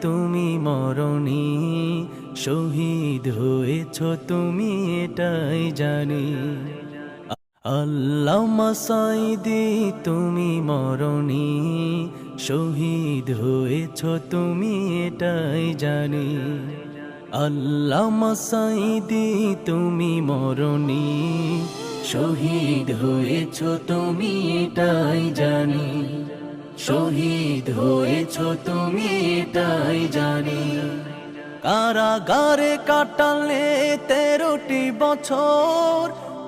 তুমি মরণি, শহীদ হয়েছ তুমি, এটাই জানি। আল্লামা সাইদি তুমি মরণি, শহীদ হয়েছ তুমি, এটাই জানি। আল্লামা সাইদি তুমি মরণি শহীদ হয়েছ তুমি এটাই জানি। শহীদ হয়েছ তুমি এটাই জানি। কারাগারে কাটালে তেরোটি বছর,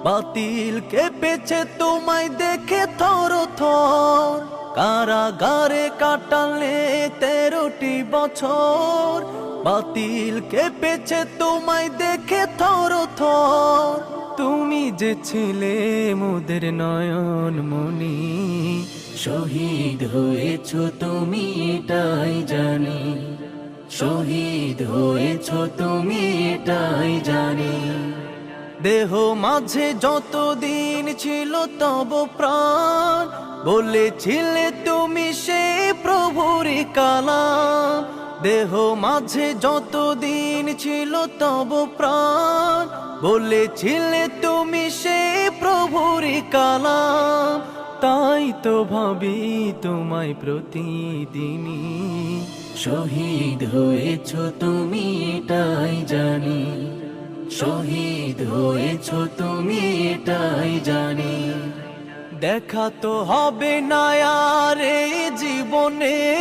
বাতিল কেঁপেছে তোমায় দেখে থর থর। কারাগারে কাটালে তেরোটি বছর, বাতিল কেঁপেছে তোমায় দেখে থর থর। তুমি যে ছিলে মোদের নয়ন মনি শহীদ হয়েছ তুমি এটাই জানি। শহীদ হয়েছ তুমি এটাই জানি। দেহ মাঝে যতদিন ছিল তব প্রাণ বলেছিলে তুমি সে প্রভুরি কালাম। দেহ মাঝে যতদিন ছিল তব প্রাণ। বলেছিলে তুমি সে প্রভুরি কালাম। তাই তো ভাবি তোমায় প্রতিদিনই। শহীদ হয়েছ তুমি এটাই জানি। শহীদ হয়েছ তুমি এটাই জানি। দেখা তো হবে না আর জীবনে।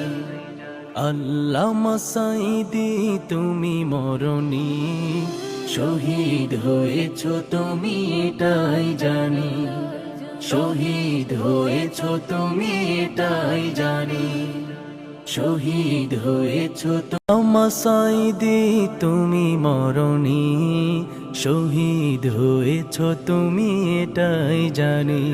আল্লাহ মাসাইদি তুমি মরণি। শহীদ হয়েছ তুমি, এটাই জানি। শহীদ হয়েছ তুমি, এটাই জানি। শহীদ হয়েছ মাসাইদি তুমি মরণি। শহীদ হয়েছ তুমি, এটাই জানি।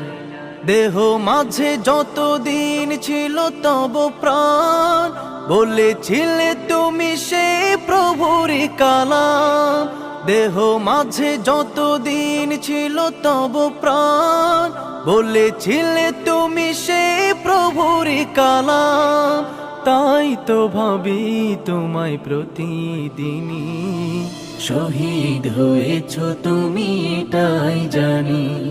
দেহ মাঝে যতদিন ছিল তব প্রাণ। বলেছিলে তুমি সে প্রভুরি কালাম। দেহ মাঝে যতদিন ছিল তব প্রাণ। বলেছিলে তুমি সে প্রভুরি কালাম। তাই তো ভাবি তোমায় প্রতিদিনই। শহীদ হয়েছ তুমি এটাই জানি।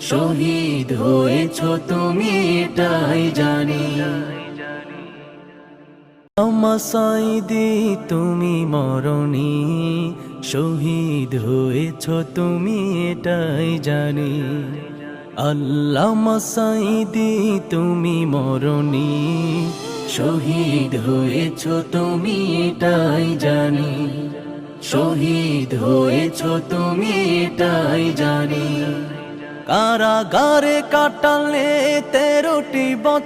শহীদ হয়েছ তুমি এটাই জানি। আমাসাইদি তুমি মরণি, শহীদ হয়েছ তুমি এটাই জানি। আল্লাহ মাসাইদি তুমি মরণি, শহীদ হয়েছ তুমি এটাই জানি। শহীদ হয়েছ তুমি এটাই জানি। কারাগারে কাটালে তেরোটি বছর